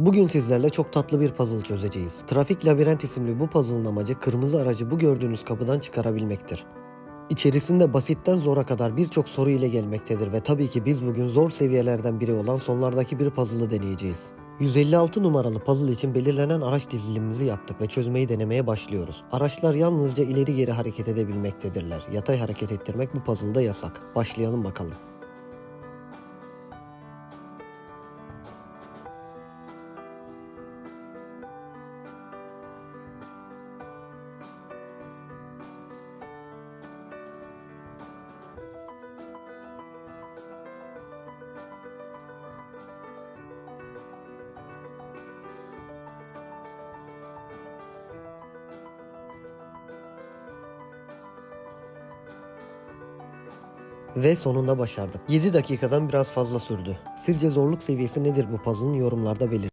Bugün sizlerle çok tatlı bir puzzle çözeceğiz. Trafik Labirent isimli bu puzzle'ın amacı kırmızı aracı bu gördüğünüz kapıdan çıkarabilmektir. İçerisinde basitten zora kadar birçok soru ile gelmektedir ve tabii ki biz bugün zor seviyelerden biri olan sonlardaki bir puzzle'ı deneyeceğiz. 156 numaralı puzzle için belirlenen araç dizilimimizi yaptık ve çözmeyi denemeye başlıyoruz. Araçlar yalnızca ileri geri hareket edebilmektedirler. Yatay hareket ettirmek bu puzzle'da yasak. Başlayalım bakalım. Ve sonunda başardık. 7 dakikadan biraz fazla sürdü. Sizce zorluk seviyesi nedir bu puzzle'ın yorumlarda belirtin.